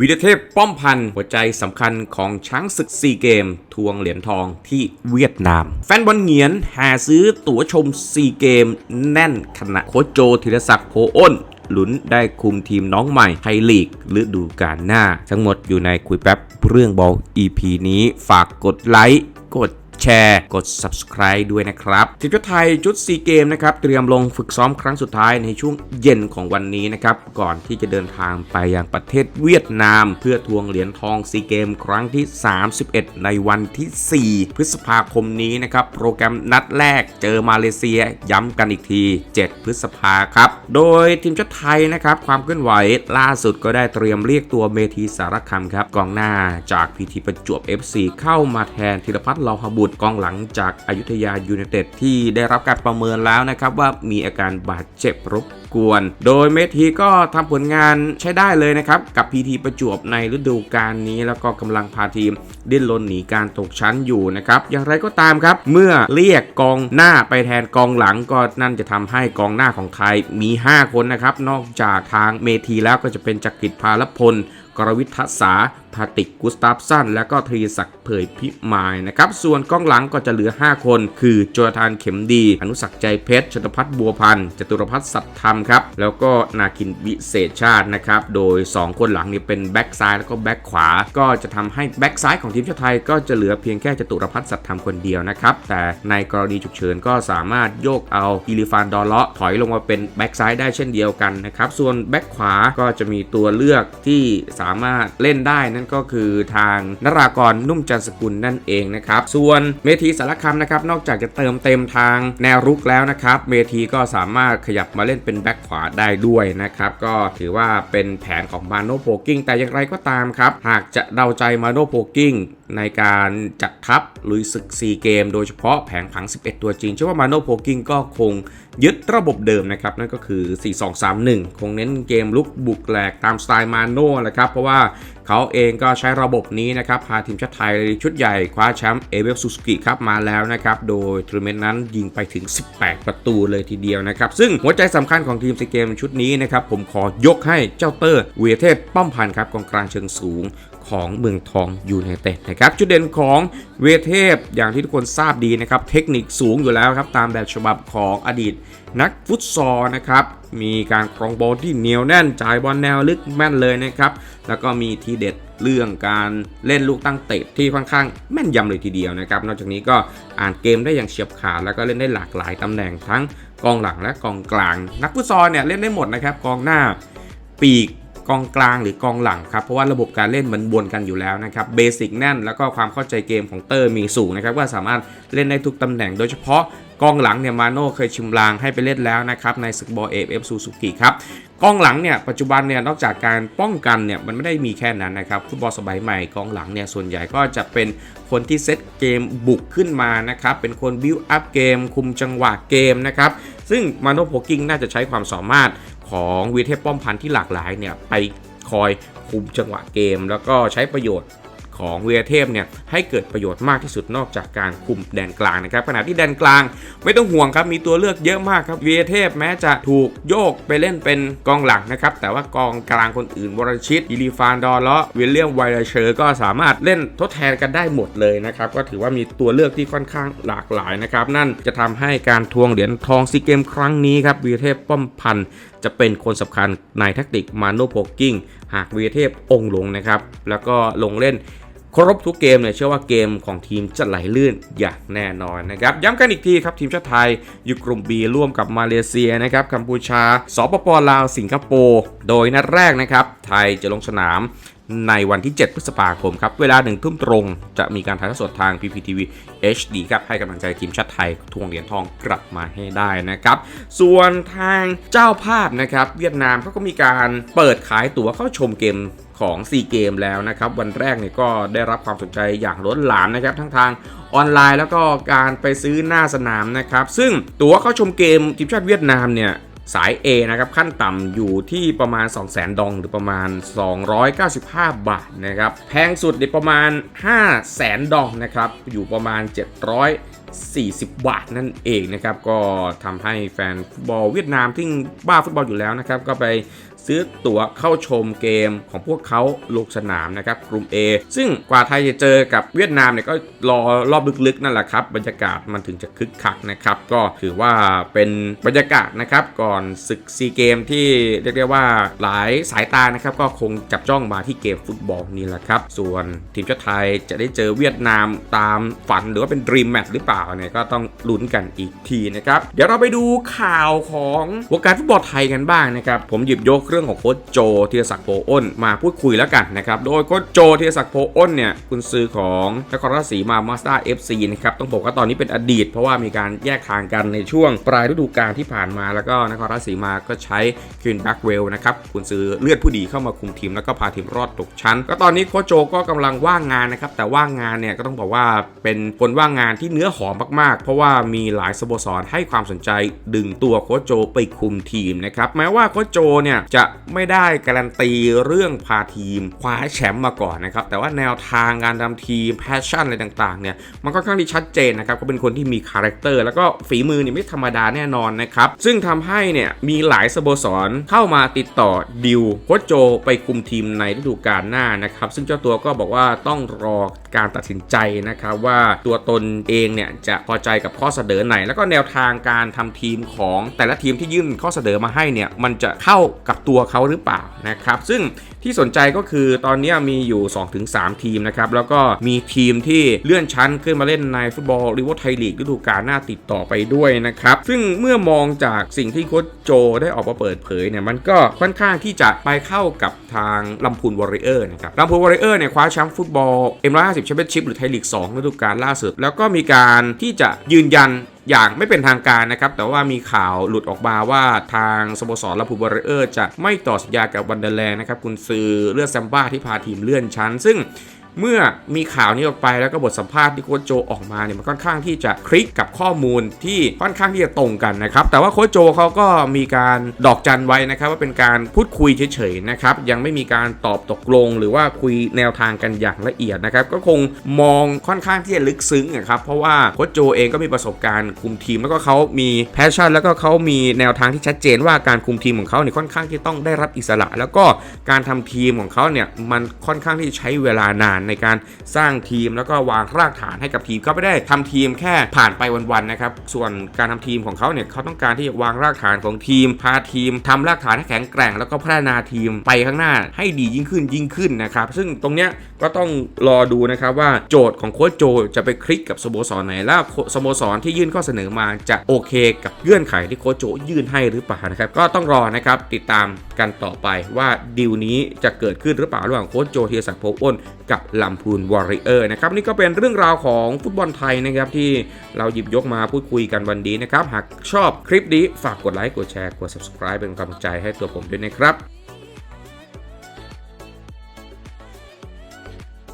วีรเทพป้อมพันธ์หัวใจสำคัญของช้างศึกซีเกม ทวงเหรียญทองที่เวียดนาม แฟนบอลเงียนแห่ซื้อตั๋วชมซีเกม แน่นขณะโคชโจธีรศักดิ์โพอ้นหลุนได้คุมทีมน้องใหม่ไทยลีกฤดูกาลหน้า ทั้งหมดอยู่ในคุยแป๊บเรื่องบอล EP นี้ฝากกดไลค์กด แชร์ กด subscribe ด้วยนะครับทีมชาติไทยชุดซีเกมนะครับเตรียมลงฝึกซ้อมครั้งสุดท้ายในช่วงเย็นของวันนี้นะครับก่อนที่จะเดินทางไปยังประเทศเวียดนาม เพื่อทวงเหรียญทองซีเกมครั้งที่ 31 ในวันที่ 4 พฤษภาคมนี้นะครับโปรแกรมนัดแรกเจอมาเลเซียย้ำกันอีกที 7 พฤษภาครับ โดยทีมชาติไทยนะครับความเคลื่อนไหวล่าสุดก็ได้เตรียมเรียกตัวเมธีสารคำครับกองหน้าจากพีทีประจวบ FC เข้ามาแทนธีรพัฒน์เลาหบุตรกองหลังจากอายุทยายูไนเต็ดที่ได้รับการประเมินแล้วนะครับว่ามีอาการบาดเจ็บรบกวน โดยเมทีก็ทำผลงานใช้ได้เลยนะครับ กับพีทีประจวบในฤดูกาลนี้ แล้วก็กำลังพาทีมดิ้นรนหนีการตกชั้นอยู่นะครับ อย่างไรก็ตามครับ เมื่อเรียกกองหน้าไปแทนกองหลังก็นั่นจะทำให้กองหน้าของไทยมี 5 คนนะครับ นอกจากทางเมทีแล้วก็จะเป็นจักริดพาลพลกรวิททัศา พาติกกุสตาฟสัน และก็ทรีศักดิ์เผยพิมายนะครับ ส่วนกองหลังก็จะเหลือ 5 คน คือโจทานเข็มดี อนุสักใจเพชรชตพัฒน์บัวพันธ์จตุรพัฒน์สัตยธรรมครับ แล้วก็นาคินวิเศษชาตินะครับ โดย 2 คนหลังนี่เป็นแบ็กซ้ายแล้วก็แบ็กขวา ก็จะทำให้แบ็กซ้ายของทีมชาติไทย ก็จะเหลือเพียงแค่จตุรพัฒน์สัตยธรรมคนเดียวนะครับ แต่ในกรณีฉุกเฉินก็สามารถโยกเอาอิลิฟานดอลเลาะถอยลงมาเป็นแบ็กซ้ายได้เช่นเดียวกันนะครับ ส่วนแบ็กขวาก็จะมีตัวเลือกที่สามารถเล่นได้นั่นก็คือทางนรากรนุ่มจันสกุลนั่นเองนะครับ ส่วนเมทีสารคามนะครับนอกจากจะเติมเต็มทางแนวรุกแล้วนะครับ เมทีก็สามารถขยับมาเล่นเป็นแบ็กขวาได้ด้วยนะครับ ก็ถือว่าเป็นแผนของมาโนโพกิ้งแต่อย่างไรก็ตามครับ หากจะเดาใจมาโนโพกิ้งในการจัดทัพลุยศึก 4 เกม โดยเฉพาะแผงผัง 11 ตัวจริงเชื่อว่ามาโนโพกิ้งก็คงยึดระบบเดิมนะครับ นั่นก็คือ 4-2-3-1 คงเน้นเกมลุกบุกแหลกตามสไตล์มาโน่แหละครับ เพราะว่า เขาเองก็ใช้ระบบนี้นะครับพาทีมชาติไทยชุดใหญ่คว้าแชมป์เอเวลซูสกิครับมาแล้วนะครับโดยทัวร์เมนต์นั้นยิงไปถึง 18 ประตูเลยทีเดียวนะครับซึ่งหัวใจสำคัญของทีมซีเกมชุดนี้นะครับผมขอยกให้เจ้าเตอร์เวียเทพป้อมพันธ์ครับกองกลางเชิงสูง ของเมืองทองยูไนเต็ดนะครับจุดเด่นของเวเทพอย่างที่ทุกคนทราบดีนะครับ เทคนิคสูงอยู่แล้วครับ ตามแบบฉบับของอดีตนักฟุตซอลนะครับ มีการครองบอลที่เหนียวแน่นจ่ายบอลแนวลึกแม่นเลยนะครับ แล้วก็มีทีเด็ดเรื่องการเล่นลูกตั้งเตะที่ค่อนข้างแม่นยำเลยทีเดียวนะครับ นอกจากนี้ก็อ่านเกมได้อย่างเฉียบขาดแล้วก็เล่นได้หลากหลายตำแหน่งทั้งกองหลังและกองกลาง นักฟุตซอลเนี่ยเล่นได้หมดนะครับกองหน้าปีก กองกลางหรือกองหลังครับเพราะว่าระบบการเล่นมันบนกันอยู่แล้วนะครับเบสิกแน่นแล้วก็ความเข้าใจเกมของเตอร์มีสูงนะครับว่าสามารถเล่นได้ทุกตำแหน่งโดยเฉพาะกองหลังเนี่ยมาโน่เคยชิมลางให้ไปเล่นแล้วนะครับในศึกบอลเอฟเอฟซูซูกิครับกองหลังเนี่ยปัจจุบันเนี่ยนอกจากการป้องกันเนี่ยมันไม่ได้มีแค่นั้นนะครับฟุตบอลสมัยใหม่กองหลังเนี่ยส่วนใหญ่ก็จะเป็นคนที่เซตเกมบุกขึ้นมานะครับเป็นคนบิวอัพเกม คุมจังหวะเกมนะครับซึ่งมาโน่โพกิ้งน่าจะใช้ความสามารถ ของวีเทพป้อมพันธ์ที่หลากหลายเนี่ยไปคอยคุมจังหวะเกม แล้วก็ใช้ประโยชน์ของเวียเทพเนี่ยให้เกิดประโยชน์มากที่สุดนอกจากการคุมแดนกลางนะครับขณะที่แดนกลางไม่ต้องห่วงครับมีตัวเลือกเยอะมากครับเวียเทพแม้จะถูกโยกไปเล่นเป็นกองหลังนะครับแต่ว่ากองกลางคนอื่นวรชิตอิลิฟานดอลเลาะวิลเลียมไวเลเชอร์ก็สามารถเล่นทดแทนกันได้หมดเลยนะครับก็ถือว่ามีตัวเลือกที่ค่อนข้างหลากหลายนะครับนั่นจะทำให้การทวงเหรียญทองซีเกมครั้งนี้ครับเวียเทพป้อมพันธ์ จะเป็นคนสำคัญในแทคติกมาโนโพกกิ้งหากเวียเทพองลงนะครับ แล้วก็ลงเล่นครบทุกเกมเนี่ยเชื่อว่าเกมของทีมจะไหลลื่นอย่างแน่นอนนะครับย้ำกันอีกทีครับทีมชาติไทยอยู่กลุ่ม B ร่วมกับมาเลเซียนะครับกัมพูชา สปปลาวสิงคโปร์โดยนัดแรกนะครับไทยจะลงสนาม ในวันที่ 7 พฤษภาคมครับ เวลาหนึ่งทุ่มตรง จะมีการถ่ายทอดสดทาง PPTV HD ครับ ให้กำลังใจทีมชาติไทยทวงเหรียญทองกลับมาให้ได้นะครับ ส่วนทางเจ้าภาพนะครับ เวียดนามเขาก็มีการเปิดขายตั๋วเข้าชมเกมของซีเกมแล้วนะครับ วันแรกเนี่ยก็ได้รับความสนใจอย่างล้นหลามนะครับ ทั้งทางออนไลน์แล้วก็การไปซื้อหน้าสนามนะครับ ซึ่งตั๋วเข้าชมเกมทีมชาติเวียดนามเนี่ย สาย A นะครับขั้นต่ำอยู่ที่ประมาณ2 0 0 0 0 0ดองหรือประมาณ 295 บาทนะครับแพงสุดในประมาณ5 0 0 0 0 0ดองนะครับอยู่ประมาณ 740 บาทนั่นเองนะครับก็ทำให้แฟนฟุตบอลเวียดนามที่บ้าฟุตบอลอยู่แล้วนะครับก็ไป ซื้อตั๋วเข้าชมเกมของพวกเขาลงสนามนะครับกลุ่ม A ซึ่งกว่าไทยจะเจอกับเวียดนามเนี่ยก็รอรอบลึกๆนั่นแหละครับบรรยากาศมันถึงจะคึกคักนะครับก็ถือว่าเป็นบรรยากาศนะครับก่อนศึกซีเกมที่เรียกได้ว่าหลายสายตานะครับก็คงจับจ้องมาที่เกมฟุตบอลนี่แหละครับส่วนทีมชาติไทยจะได้เจอเวียดนามตามฝันหรือว่าเป็นดรีมแมตช์หรือเปล่าเนี่ยก็ต้องลุ้นกันอีกทีนะครับเดี๋ยวเราไปดูข่าวของวงการฟุตบอลไทยกันบ้างนะครับผมหยิบยกรื่องของโค้ชโจธีรศักดิ์โพอ้นมาพูดคุยแล้วกันนะครับ โดยโค้ชโจธีรศักดิ์โพอ้นเนี่ยคุณซื้อของนครราชสีมามาสด้าเอฟซีนะครับต้องบอกว่าตอนนี้เป็นอดีต เพราะว่ามีการแยกทางกันในช่วงปลายฤดูกาลที่ผ่านมาแล้วก็นครราชสีมาก็ใช้คินแบ็กเวลนะครับคุณซื้อเลือดผู้ดีเข้ามาคุมทีมแล้วก็พาทีมรอดตกชั้น ก็ตอนนี้โค้ชโจก็กำลังว่างงานนะครับแต่ว่างงานเนี่ยก็ต้องบอกว่าเป็นคนว่างงานที่เนื้อหอมมากๆ เพราะว่ามีหลายสโมสรให้ความสนใจดึงตัวโค้ชโจไปคุมทีมนะครับแม้ว่าโค้ชโจเนี่ยจะไม่ได้การันตีเรื่องพาทีมคว้าแชมป์มาก่อนนะครับ แต่ว่าแนวทางการทำทีมแพชชั่นอะไรต่างๆเนี่ยมันก็ค่อนข้างที่ชัดเจนนะครับก็เป็นคนที่มีคาแรคเตอร์แล้วก็ฝีมือเนี่ยไม่ธรรมดาแน่นอนนะครับ ซึ่งทำให้เนี่ยมีหลายสโมสรเข้ามาติดต่อดิวโค้ชโจไปคุมทีมในฤดูกาลหน้านะครับ ซึ่งเจ้าตัวก็บอกว่าต้องรอการตัดสินใจนะครับว่าตัวตนเองเนี่ยจะพอใจกับข้อเสนอไหน แล้วก็แนวทางการทำทีมของแต่ละทีมที่ยื่นข้อเสนอมาให้เนี่ยมันจะเข้ากับตัวตัวเขาหรือเปล่านะครับ ซึ่งที่สนใจก็คือตอนนี้มีอยู่ 2-3 ทีมนะครับ แล้วก็มีทีมที่เลื่อนชั้นขึ้นมาเล่นในฟุตบอลริเวอร์ไทยลีกฤดูกาลหน้าติดต่อไปด้วยนะครับ ซึ่งเมื่อมองจากสิ่งที่โค้ชโจได้ออกมาเปิดเผยเนี่ยมันก็ค่อนข้างที่จะไปเข้ากับทางลำพูนวอริเออร์นะครับลำพูนวอริเออร์เนี่ยคว้าแชมป์ฟุตบอล M150 แชมเปี้ยนชิพหรือไทยลีก2ฤดูกาลล่าสุด แล้วก็มีการที่จะยืนยัน อย่างไม่เป็นทางการนะครับ แต่ว่ามีข่าวหลุดออกมาว่าทางสโมสรลาพูบอรเออร์จะไม่ต่อสัญญากับวันเดอร์แลนด์นะครับคุณซือเลือดแซมบ้าที่พาทีมเลื่อนชั้น ซึ่ง เมื่อมีข่าวนี้ออกไปแล้วก็บทสัมภาษณ์ที่โค้ชโจออกมาเนี่ยมันค่อนข้างที่จะคลิกกับข้อมูลที่ค่อนข้างที่จะตรงกันนะครับแต่ว่าโค้ชโจเขาก็มีการดอกจันไว้นะครับว่าเป็นการพูดคุยเฉยๆนะครับยังไม่มีการตอบตกลง หรือว่าคุยแนวทางกันอย่างละเอียดนะครับก็คงมองค่อนข้างที่จะลึกซึ้งอะครับเพราะว่าโค้ชโจเองก็มีประสบการณ์คุมทีม แล้วก็เขามีแพชชั่น แล้วก็เขามีแนวทางที่ชัดเจนว่าการคุมทีมของเขาเนี่ยค่อนข้างที่ต้องได้รับอิสระ แล้วก็การทำทีมของเขาเนี่ยมันค่อนข้างที่ใช้เวลานานในการสร้างทีมแล้วก็วางรากฐานให้กับทีมเขาไม่ได้ทำทีมแค่ผ่านไปวันๆนะครับส่วนการทำทีมของเขาเนี่ยเขาต้องการที่จะวางรากฐานของทีม พาทีมทำรากฐานให้แข็งแกร่ง แล้วก็พัฒนาทีมไปข้างหน้าให้ดียิ่งขึ้นยิ่งขึ้นนะครับซึ่งตรงเนี้ยก็ต้องรอดูนะครับว่าโจทย์ของโค้ชโจจะไปคลิกกับสโมสรไหนแล้วสโมสรที่ยื่นข้อเสนอมาจะโอเคกับเงื่อนไขที่โค้ชโจยื่นให้หรือเปล่านะครับก็ต้องรอนะครับติดตามกันต่อไปว่าดีลนี้จะเกิดขึ้นหรือเปล่าระหว่างโค้ชโจเทียศักโพอ้นกับลำพูนวอริเออร์นะครับนี่ก็เป็นเรื่องราวของฟุตบอลไทยนะครับที่เราหยิบยกมาพูดคุยกันวันนี้นะครับ หากชอบคลิปนี้ฝากกดไลค์กดแชร์กด subscribe เป็นกำลังใจให้ตัวผมด้วยนะครับ